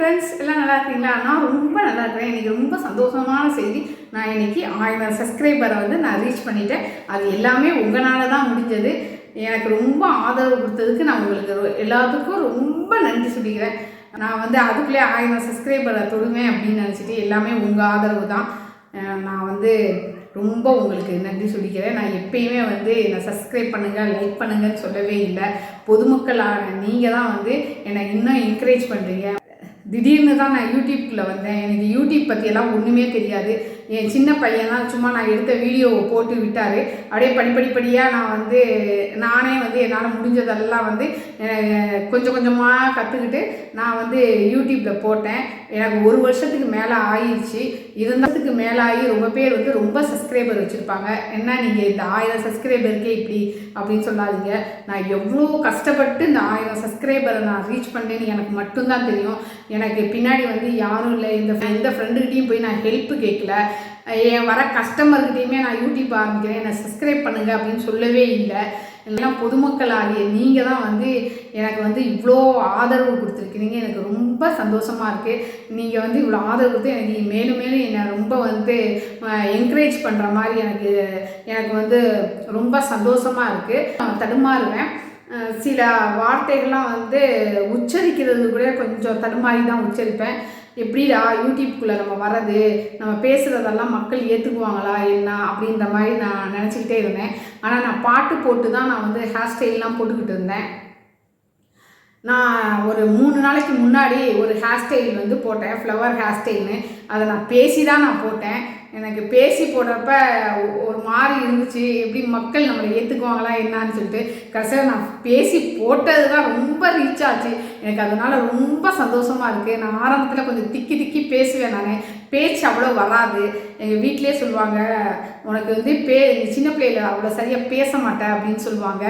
Friends எல்லாம் நல்லா இருக்கீங்களா? நான் ரொம்ப நல்லா இருக்கிறேன். இன்றைக்கி ரொம்ப சந்தோஷமான செய்தி. நான் இன்னைக்கு ஆயிரம் சப்ஸ்கிரைபரை வந்து நான் ரீச் பண்ணிட்டேன். அது எல்லாமே உங்களால் தான் முடிஞ்சது. எனக்கு ரொம்ப ஆதரவு கொடுத்ததுக்கு நான் உங்களுக்கு எல்லாத்துக்கும் ரொம்ப நன்றி சொல்லிக்கிறேன். நான் வந்து அதுக்குள்ளே ஆயிரம் சப்ஸ்கிரைபரை தொடுவேன் அப்படின்னு நினச்சிட்டு எல்லாமே உங்கள் ஆதரவு தான். நான் வந்து ரொம்ப உங்களுக்கு நன்றி சொல்லிக்கிறேன். நான் எப்பயுமே வந்து என்னை சப்ஸ்கிரைப் பண்ணுங்கள் லைக் பண்ணுங்கன்னு சொல்லவே இல்லை. பொதுமக்களான நீங்கள் தான் வந்து என்னை இன்னும் என்கரேஜ் பண்ணுறீங்க திடீர்னு தான் நான் யூடியூப்பில் வந்தேன். எனக்கு யூடியூப் பற்றியெல்லாம் ஒன்றுமே தெரியாது. என் சின்ன பையன் தான் சும்மா நான் எடுத்த வீடியோவை போட்டு விட்டார். அப்படியே படிப்படிப்படியாக நான் வந்து நானே வந்து என்னால் முடிஞ்சதெல்லாம் வந்து கொஞ்சம் கொஞ்சமாக கற்றுக்கிட்டு நான் வந்து யூடியூப்பில் போட்டேன். எனக்கு ஒரு வருஷத்துக்கு மேலே ஆயிடுச்சு. இருந்ததுக்கு மேலே ஆகி ரொம்ப பேர் வந்து ரொம்ப சப்ஸ்கிரைபர் வச்சுருப்பாங்க. என்ன நீங்கள் இந்த ஆயிரம் சப்ஸ்கிரைபருக்கே இப்படி அப்படின்னு சொல்லாதீங்க. நான் எவ்வளோ கஷ்டப்பட்டு இந்த ஆயிரம் சப்ஸ்கிரைபரை நான் ரீச் பண்ணேன்னு எனக்கு மட்டும்தான் தெரியும். எனக்கு பின்னாடி வந்து யாரும் இல்லை. இந்த எந்த ஃப்ரெண்டுக்கிட்டையும் போய் நான் ஹெல்ப் கேட்கல. வர கஸ்டமர்கிட்டையுமே நான் யூடியூப் ஆரம்பிக்கிறேன். என்னை சப்ஸ்கிரைப் பண்ணுங்கள் அப்படின்னு சொல்லவே இல்லை. எல்லாம் பொதுமக்கள் ஆகிய நீங்கள் தான் வந்து எனக்கு வந்து இவ்வளோ ஆதரவு கொடுத்துருக்கீங்க எனக்கு ரொம்ப சந்தோஷமாக இருக்குது நீங்கள் வந்து இவ்வளோ ஆதரவு கொடுத்து எனக்கு மேலும் மேலும் என்னை ரொம்ப வந்து என்கரேஜ் பண்ணுற மாதிரி எனக்கு எனக்கு வந்து ரொம்ப சந்தோஷமாக இருக்குது தடுமாறுவேன். சில வார்த்தைகள்லாம் வந்து உச்சரிக்கிறது கூட கொஞ்சம் தடுமாறி தான் உச்சரிப்பேன். எப்படிடா யூடியூப்குள்ளே நம்ம வர்றது? நம்ம பேசுகிறதெல்லாம் மக்கள் ஏற்றுக்குவாங்களா என்ன அப்படின்ற மாதிரி நான் நினச்சிக்கிட்டே இருந்தேன். ஆனால் நான் பாட்டு போட்டு தான் நான் வந்து ஹேர் ஸ்டைல்லாம் போட்டுக்கிட்டு இருந்தேன். நான் ஒரு மூணு நாளைக்கு முன்னாடி ஒரு ஹேர் ஸ்டைல் வந்து போட்டேன் ஃப்ளவர் ஹேர் ஸ்டைல்னு அதை நான் பேசி தான் நான் போட்டேன். எனக்கு பேசி போடுறப்ப ஒரு மாதிரி இருந்துச்சு. எப்படி மக்கள் நம்மளை ஏற்றுக்குவாங்களா என்னன்னு சொல்லிட்டு கடைசியாக நான் பேசி போட்டது தான் ரொம்ப ரீச் ஆச்சு. எனக்கு அதனால் ரொம்ப சந்தோஷமாக இருக்குது நான் ஆரம்பத்தில் கொஞ்சம் திக்கி திக்கி பேசுவேன் நான். பேச்சு அவ்வளோ வராது. எங்கள் வீட்டிலே சொல்லுவாங்க உனக்கு வந்து பே சின்ன பிள்ளையில அவ்வளோ சரியாக பேச மாட்டேன் அப்படின்னு சொல்லுவாங்க.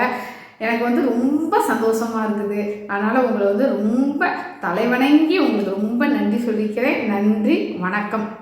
எனக்கு வந்து ரொம்ப சந்தோஷமாக இருக்குது. அதனால் உங்களை வந்து ரொம்ப தலைவணங்கி உங்களுக்கு ரொம்ப நன்றி சொல்லிக்கிறேன். நன்றி வணக்கம்.